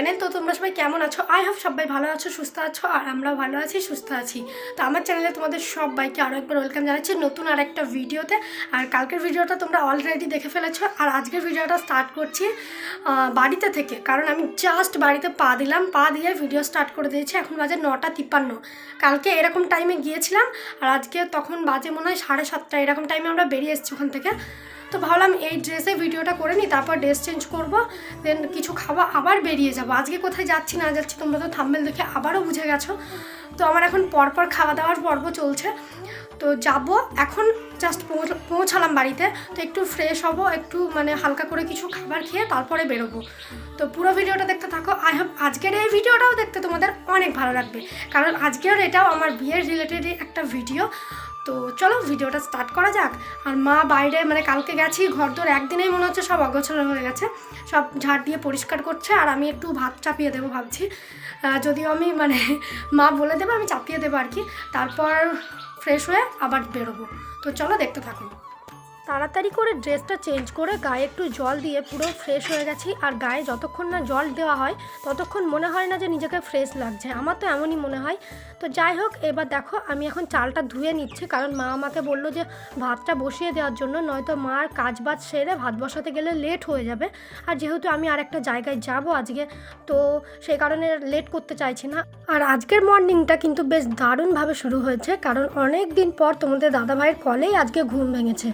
Channel তো তোমরা সবাই কেমন আছো? আই হোপ সবাই ভালো আছো, সুস্থ আছো, আর আমরাও ভালো আছি, সুস্থ আছি। তো আমার চ্যানেলে তোমাদের সবাইকে আরও একবার ওয়েলকাম জানাচ্ছি নতুন আর একটা ভিডিওতে আর কালকের ভিডিওটা তোমরা অলরেডি দেখে ফেলেছো। আর আজকের ভিডিওটা স্টার্ট করছি বাড়িতে থেকে। কারণ আমি জাস্ট বাড়িতে পা দিলাম, পা দিয়ে ভিডিও স্টার্ট করে দিয়েছি। এখন বাজে নটা তিপ্পান্ন। কালকে এরকম টাইমে গিয়েছিলাম, আর আজকে তখন বাজে মনে হয় সাড়ে সাতটা এরকম টাইমে আমরা বেরিয়ে এসেছি ওখান থেকে। তো ভাবলাম এই ড্রেসে ভিডিওটা করে নিই, তারপর ড্রেস চেঞ্জ করব দেন কিছু খাওয়া আবার বেরিয়ে যাব। আজকে কোথায় যাচ্ছি না যাচ্ছি, তোমরা তো থাম্বেল দেখে আবারও বুঝে গেছো। তো আমার এখন পরপর খাওয়া দাওয়ার পর্ব চলছে। তো যাব, এখন জাস্ট পৌঁছালাম বাড়িতে। তো একটু ফ্রেশ হব, একটু মানে হালকা করে কিছু খাবার খেয়ে তারপরে বেরোবো। তো পুরো ভিডিওটা দেখতে থাকো। আই হোপ আজকের এই ভিডিওটাও দেখতে তোমাদের অনেক ভালো লাগবে। কারণ আজকের এটাও আমার বিয়ের রিলেটেডই একটা ভিডিও তো চলো ভিডিওটা স্টার্ট করা যাক। আর মা বাইরে মানে কালকে গেছি ঘর তোর একদিনেই মনে হচ্ছে সব অগোছালো হয়ে গেছে। সব ঝাড় দিয়ে পরিষ্কার করছে আর আমি একটু ভাত চাপিয়ে দেবো ভাবছি। যদিও আমি মানে মা বলে দেবো আমি চাপিয়ে দেবো আর কি। তারপর ফ্রেশ হয়ে আবার বেরোবো। তো চলো দেখতে থাকুন তাড়াতাড়ি করে ড্রেসটা চেঞ্জ করে গায়ে একটু জল দিয়ে পুরো ফ্রেশ হয়ে গেছি। আর গায়ে যতক্ষণ না জল দেওয়া হয়, ততক্ষণ মনে হয় না যে নিজেকে ফ্রেশ লাগছে। আমার তো এমনই মনে হয়। তো যাই হোক, এবার দেখো আমি এখন চালটা ধুয়ে নিচ্ছি, কারণ মা আমাকে বলল যে ভাতটা বসিয়ে দেওয়ার জন্য, নয়তো মার কাজ বাজ সেরে ভাত বসাতে গেলে লেট হয়ে যাবে। আর যেহেতু আমি আর একটা জায়গায় যাব আজকে, তো সেই কারণে লেট করতে চাইছি না। আর আজকের মর্নিংটা কিন্তু বেশ দারুণভাবে শুরু হয়েছে, কারণ অনেক দিন পর তোমাদের দাদাভাইয়ের কলেই আজকে ঘুম ভেঙেছে।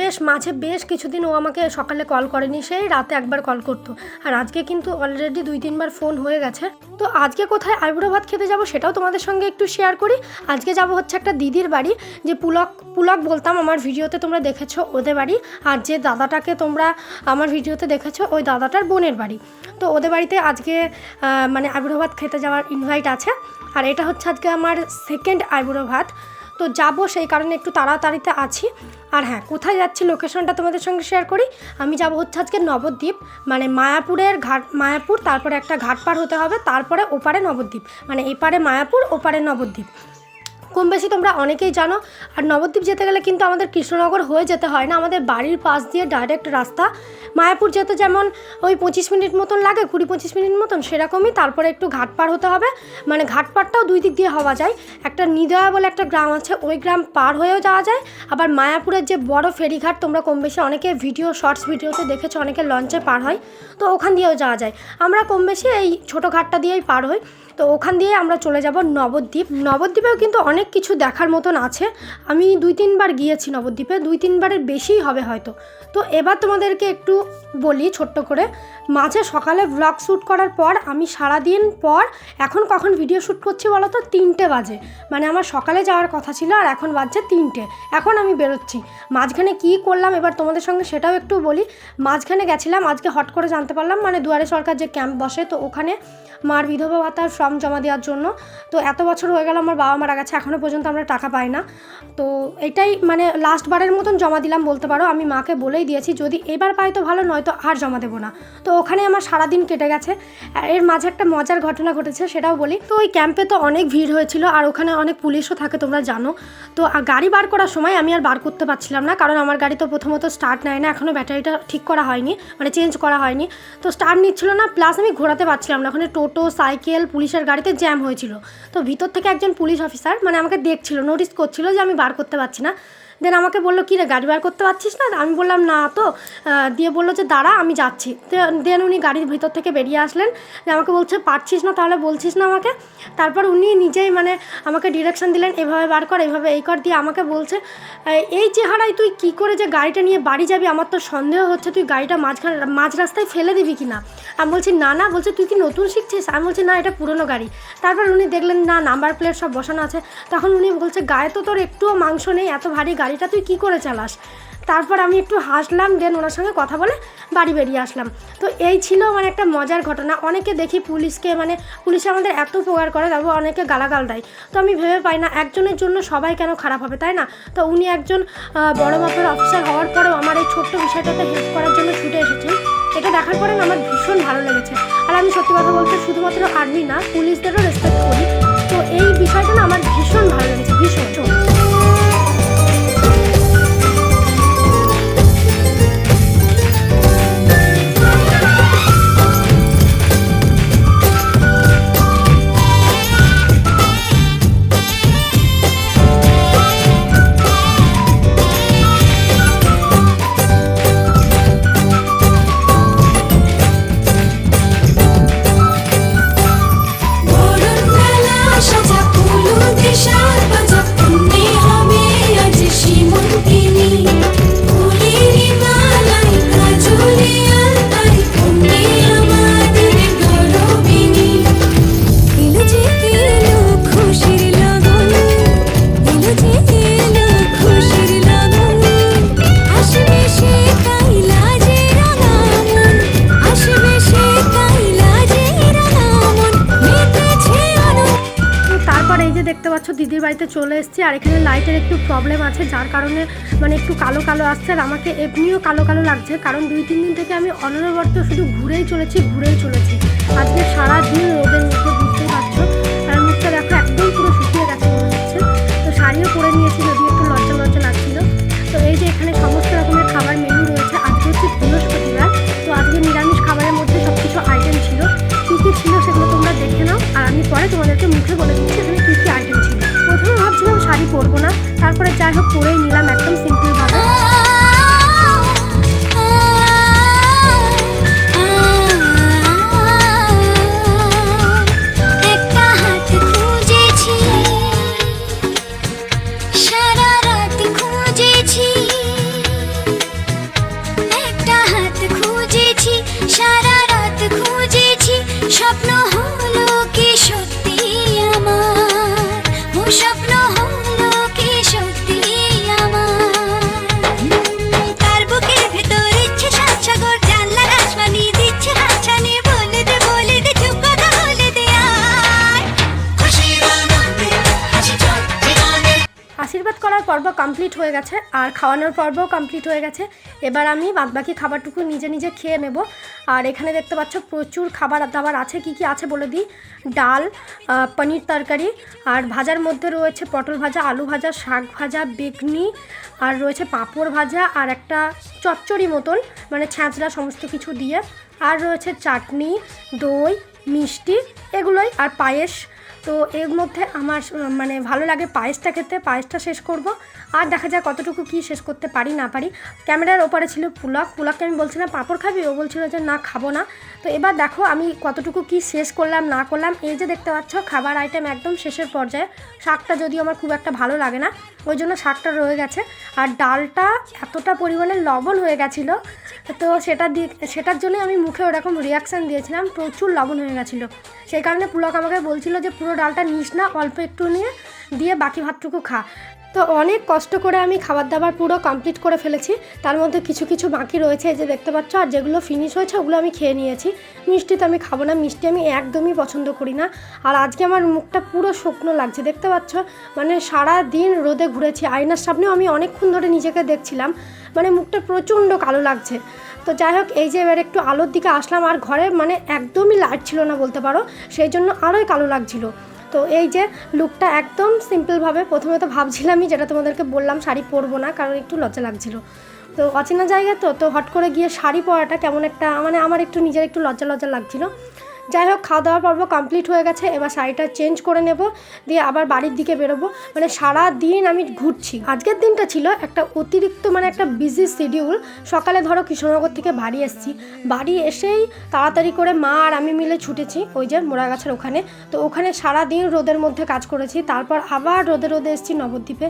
বেশ মাঝে বেশ কিছুদিন ও আমাকে সকালে কল করেনি, সেই রাতে একবার কল করতো। আর আজকে কিন্তু অলরেডি দুই, তিনবার ফোন হয়ে গেছে। তো আজকে কোথায় আইবুড়ো ভাত খেতে যাব সেটাও তোমাদের সঙ্গে একটু শেয়ার করি। আজকে যাব হচ্ছে একটা দিদির বাড়ি, যে পুলক পুলক বলতাম আমার ভিডিওতে তোমরা দেখেছ ওদের বাড়ি। আর যে দাদাটাকে তোমরা আমার ভিডিওতে দেখেছ ওই দাদাটার বোনের বাড়ি। তো ওদের বাড়িতে আজকে মানে আইবুড়ো ভাত খেতে যাওয়ার ইনভাইট আছে। আর এটা হচ্ছে আজকে আমার সেকেন্ড আইবুড়ো ভাত। তো যাব সেই কারণে একটু তাড়াতাড়িতে আছি। আর হ্যাঁ কোথায় যাচ্ছি লোকেশনটা তোমাদের সঙ্গে শেয়ার করি? আমি যাব হচ্ছে আজকে নবদ্বীপ মানে মায়াপুরের ঘাট, মায়াপুর, তারপরে একটা ঘাট পার হতে হবে, তারপরে ওপারে নবদ্বীপ মানে এপারে মায়াপুর, ওপারে নবদ্বীপ। কম বেশি তোমরা অনেকেই জানো। আর নবদ্বীপ যেতে গেলে কিন্তু আমাদের কৃষ্ণনগর হয়ে যেতে হয় না। আমাদের বাড়ির পাশ দিয়ে ডাইরেক্ট রাস্তা। মায়াপুর যেতে যেমন ওই পঁচিশ মিনিট মতন লাগে, কুড়ি পঁচিশ মিনিট মতন সেরকমই। তারপরে একটু ঘাট পার হতে হবে। মানে ঘাট পারটাও দুই দিক দিয়ে হওয়া যায়। একটা নিদয়া বলে একটা গ্রাম আছে, ওই গ্রাম পার হয়েও যাওয়া যায়। আবার মায়াপুরের যে বড় ফেরিঘাট, তোমরা কম বেশি অনেকে ভিডিও শর্টস ভিডিওতে দেখেছ, অনেকে লঞ্চে পার হয়। তো ওখান দিয়েও যাওয়া যায়। আমরা কম বেশি এই ছোটো ঘাটটা দিয়েই পার হই। তো ওখান দিয়ে আমরা চলে যাব নবদ্বীপ। নবদ্বীপেও কিন্তু অনেক কিছু দেখার মতন আছে। আমি দুই তিনবার গিয়েছি নবদ্বীপে, দুই তিনবারের বেশিই হবে হয়তো। তো এবার তোমাদেরকে একটু বলি ছোট্ট করে। মাঝে সকালে ব্লগ শ্যুট করার পর আমি সারাদিন পর এখন কখন ভিডিও শ্যুট করছি বলো তো তিনটে বাজে। মানে আমার সকালে যাওয়ার কথা ছিল আর এখন বাজছে তিনটে। এখন আমি বেরোচ্ছি। মাঝখানে কী করলাম এবার তোমাদের সঙ্গে সেটাও একটু বলি। মাঝখানে গেছিলাম, আজকে হট করে জানতে পারলাম। মানে দুয়ারে সরকার যে ক্যাম্প বসে, তো ওখানে মার বিধবা ভাতার ফর্ম জমা দেওয়ার জন্য। তো এত বছর হয়ে গেল আমার বাবা মারা গেছে এখনও পর্যন্ত আমরা টাকা পাই না। তো এটাই মানে লাস্ট বারের মতন জমা দিলাম বলতে পারো। আমি মাকে বলেই দিয়েছি, যদি এবার পাই তো ভালো, নয়তো আর জমা দেবো না। তো ওখানে আমার সারাদিন কেটে গেছে। এর মাঝে একটা মজার ঘটনা ঘটেছে, সেটাও বলি। তো ওই ক্যাম্পে তো অনেক ভিড় হয়েছিল আর ওখানে অনেক পুলিশও থাকে, তোমরা জানো। তো গাড়ি বার করার সময় আমি আর বার করতে পারছিলাম না, কারণ আমার গাড়ি তো প্রথমত স্টার্ট নেয় না এখনও ব্যাটারিটা ঠিক করা হয়নি মানে চেঞ্জ করা হয়নি। তো স্টার্ট নিচ্ছিল না প্লাস আমি ঘোরাতে পারছিলাম না, ওখানে টোটো, সাইকেল, পুলিশের গাড়িতে জ্যাম হয়েছিল। তো ভিতর থেকে একজন পুলিশ অফিসার মানে আমাকে দেখছিল নোটিস করছিল যে আমি বার করতে পারছি না। দেন আমাকে বলল কী রে গাড়ি বার করতে পারছিস না? আমি বললাম, না তো। দিয়ে বলল যে, দাঁড়া, আমি যাচ্ছি। দেন উনি গাড়ির ভিতর থেকে বেরিয়ে আসলেন। আমাকে বলছে, পারছিস না তাহলে বলছিস না আমাকে। তারপর উনি নিজেই মানে আমাকে ডিরেকশন দিলেন, এভাবে বার কর, এভাবে এই কর। দিয়ে আমাকে বলছে "এই- চেহারায় তুই কি করে যে গাড়িটা নিয়ে বাড়ি যাবি, আমার তো সন্দেহ হচ্ছে, তুই গাড়িটা মাঝখানে মাঝ রাস্তায় ফেলে দিবি কি না আমি বলছি, না না। বলছে, তুই কি নতুন শিখছিস? আমি বলছি, না, এটা পুরনো গাড়ি। তারপর উনি দেখলেন, না নাম্বার প্লেট সব বসানো আছে। তখন উনি বলছে, গায়ে তো তোর একটুও মাংস নেই, এত ভারী গাড়িটা তুই কি করে চালাস? তারপর আমি একটু হাসলাম দেন ওনার সঙ্গে কথা বলে বাড়ি বেরিয়ে আসলাম। তো এই ছিল মানে একটা মজার ঘটনা। অনেকে দেখি পুলিশকে মানে পুলিশ আমাদের এত উপকার করে, তারপর অনেকে গালাগাল দেয়। তো আমি ভেবে পাই না, একজনের জন্য সবাই কেন খারাপ হবে, তাই না? তো উনি একজন বড় মাপের অফিসার হওয়ার পরেও আমার এই ছোট্ট বিষয়টাতে হেল্প করার জন্য ছুটে এসেছেন। এটা দেখার পরে আমার ভীষণ ভালো লেগেছে। আর আমি সত্যি কথা বলতে শুধুমাত্র আর্মি না, পুলিশদেরও রেসপেক্ট করি। তো এই বিষয়টা না আমার ভীষণ ভালো লেগেছে, ভীষণ। দিদির বাড়িতে চলে এসেছি আর এখানে লাইটের একটু প্রবলেম আছে, যার কারণে মানে একটু কালো কালো আসছে আর আমাকে এমনিও কালো কালো লাগছে। কারণ দুই, তিন দিন থেকে আমি অনবরত শুধু ঘুরেই চলেছি ঘুরেই চলেছি। আজকে সারা দিন রোদের মধ্যে বুঝতেই পারছ। আর মুখটা দেখো, একদম পুরো কমপ্লিট হয়ে গেছে, আর খাওয়ানোর পর্বও কমপ্লিট হয়ে গেছে। এবার আমি বাদবাকি খাবারটুকু নিজে নিজে খেয়ে নেব। আর এখানে দেখতে পাচ্ছ প্রচুর খাবার দাবার আছে, কি কি আছে বলে দিই? ডাল পনির তরকারি, আর ভাজার মধ্যে রয়েছে পটল ভাজা, আলু ভাজা, শাক ভাজা, বেগনি, আর রয়েছে পাঁপড় ভাজা, আর একটা চচ্চড়ি মতন মানে ছ্যাঁচড়া সমস্ত কিছু দিয়ে। আর রয়েছে চাটনি, দই, মিষ্টি, এগুলোই। আর পায়েস তো এর মধ্যে আমার মানে ভালো লাগে পায়েসটা খেতে, পায়েসটা শেষ করব। আর দেখা যায় কতটুকু কি শেষ করতে পারি, না পারি। ক্যামেরার ওপারে ছিল পুলক, পুলককে আমি বলছিলাম, পাঁপড় খাবি? ও বলছিল যে, না, খাব না। তো এবার দেখো আমি কতটুকু কি শেষ করলাম, না করলাম। এই যে দেখতে পাচ্ছ, খাবার আইটেম একদম শেষের পর্যায়ে। শাকটা যদিও আমার খুব একটা ভালো লাগে না, ওই জন্য শাকটা রয়ে গেছে। আর ডালটা এতটা পরিমাণে লবণ হয়ে গেছিল, তো সেটা দিয়ে সেটার জন্য আমি মুখে ওরকম রিয়াকশান দিয়েছিলাম। প্রচুর লবণ হয়ে গেছিল। সেই কারণে পুলক আমাকে বলছিল যে পুরো ডালটা নিস না, অল্প একটু নিয়ে দিয়ে বাকি ভাতটুকু খা। তো অনেক কষ্ট করে আমি খাবার দাবার পুরো কমপ্লিট করে ফেলেছি। তার মধ্যে কিছু কিছু বাকি রয়েছে যে দেখতে পাচ্ছ, আর যেগুলো ফিনিশ হয়েছে ওগুলো আমি খেয়ে নিয়েছি। মিষ্টি তো আমি খাব না, মিষ্টি আমি একদমই পছন্দ করি না। আর আজকে আমার মুখটা পুরো শুকনো লাগছে, দেখতে পাচ্ছ? মানে সারা দিন রোদে ঘুরেছি, আয়নার সামনেও আমি অনেকক্ষণ ধরে নিজেকে দেখছিলাম। মানে মুখটা প্রচণ্ড কালো লাগছে। তো যাই হোক, এই যে এবার একটু আলোর দিকে আসলাম, আর ঘরে মানে একদমই লাইট ছিল না বলতে পারো, সেই জন্য আরোই কালো লাগছিল। তো এই যে লুকটা একদম সিম্পলভাবে প্রথমে তো ভাবছিলামই যেটা তোমাদেরকে বললাম, শাড়ি পরবো না, কারণ একটু লজ্জা লাগছিল। তো অচেনা জায়গা তো তো হট করে গিয়ে শাড়ি পরাটা কেমন একটা মানে আমার একটু নিজের একটু লজ্জা লজ্জা লাগছিল। যাই হোক খাওয়া দাওয়ার পর্ব কমপ্লিট হয়ে গেছে। এবার শাড়িটা চেঞ্জ করে নেব, দিয়ে আবার বাড়ির দিকে বেরোবো। মানে সারা দিন আমি ঘুরছি। আজকের দিনটা ছিল একটা অতিরিক্ত মানে একটা বিজি শিডিউল সকালে ধরো কৃষ্ণনগর থেকে বাড়ি এসেছি। বাড়ি এসেই তাড়াতাড়ি করে মা আর আমি মিলে ছুটেছি ওই যে মোড়াগাছার ওখানে। তো ওখানে সারা দিন রোদের মধ্যে কাজ করেছি। তারপর আবার রোদে রোদে এসেছি নবদ্বীপে।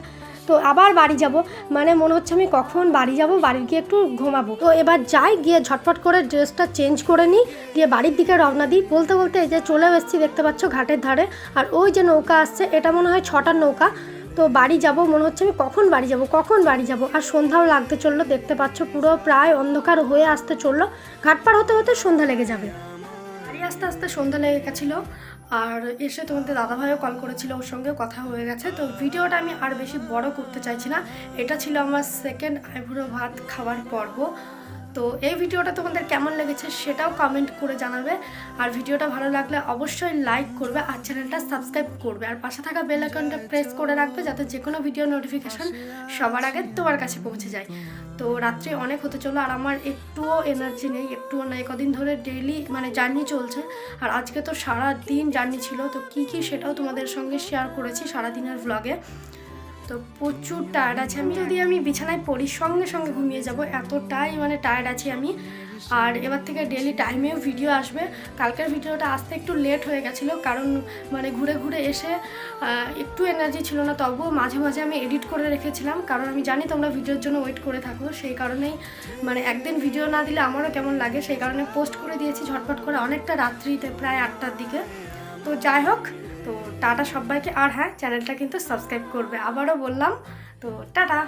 তো আবার বাড়ি যাব। মানে মনে হচ্ছে আমি কখন বাড়ি যাব, বাড়ি গিয়ে একটু ঘুমাবো। তো এবার যাই, গিয়ে ঝটপট করে ড্রেসটা চেঞ্জ করে নিই। দিয়ে বাড়ির দিকে রওনা দিই। বলতে বলতে এই যে চলেও এসেছি, দেখতে পাচ্ছ ঘাটের ধারে। আর ওই যে নৌকা আসছে, এটা মনে হয় ছটার নৌকা। তো বাড়ি যাব, মনে হচ্ছে আমি কখন বাড়ি যাব, কখন বাড়ি যাব। আর সন্ধ্যাও লাগতে চলল, দেখতে পাচ্ছ পুরো প্রায় অন্ধকার হয়ে আসতে চলল। ঘাট পার হতে হতে সন্ধ্যা লেগে যাবে। বাড়ি আস্তে আস্তে সন্ধ্যা লেগে গেছিল। আর এসে তোমাদের দাদাভাইও কল করেছিল, ওর সঙ্গে কথা হয়ে গেছে। তো ভিডিওটা আমি আর বেশি বড় করতে চাইছি না। এটা ছিল আমার সেকেন্ড আইভুড়ো ভাত খাওয়ার পর্ব। তো এই ভিডিওটা তোমাদের কেমন লেগেছে সেটাও কমেন্ট করে জানাবে। আর ভিডিওটা ভালো লাগলে অবশ্যই লাইক করবে আর চ্যানেলটা সাবস্ক্রাইব করবে। আর পাশে থাকা বেল আইকনটা প্রেস করে রাখবে যাতে যে কোনো ভিডিও নোটিফিকেশন সবার আগে তোমার কাছে পৌঁছে যায়। তো রাত্রি অনেক হতে চলো আর আমার একটুও এনার্জি নেই, একটুও নেই। কদিন ধরে ডেইলি মানে জার্নি চলছে আর আজকে তো সারা দিন জার্নি ছিল। তো কি কি সেটাও তোমাদের সঙ্গে শেয়ার করেছি সারা দিনের ভ্লগে তো প্রচুর টায়ার্ড আছে। আমি যদি আমি বিছানায় পড়ি, সঙ্গে সঙ্গে ঘুমিয়ে যাব, এতটাই মানে টায়ার্ড আছি আমি। আর এবার থেকে ডেলি টাইমেও ভিডিও আসবে। কালকের ভিডিওটা আসতে একটু লেট হয়ে গেছিল, কারণ মানে ঘুরে ঘুরে এসে একটু এনার্জি ছিল না, তবুও মাঝে মাঝে আমি এডিট করে রেখেছিলাম। কারণ আমি জানি তোমরা ভিডিওর জন্য ওয়েট করে থাকো, সেই কারণেই মানে একদিন ভিডিও না দিলে আমারও কেমন লাগে, সেই কারণে পোস্ট করে দিয়েছি ঝটপট করে অনেকটা রাত্রিতে, প্রায় আটটার দিকে। তো যাই হোক তো টাটা সবাইকে। আর হ্যাঁ চ্যানেলটা কিন্তু সাবস্ক্রাইব করবে। আবারও বললাম তো টাটা।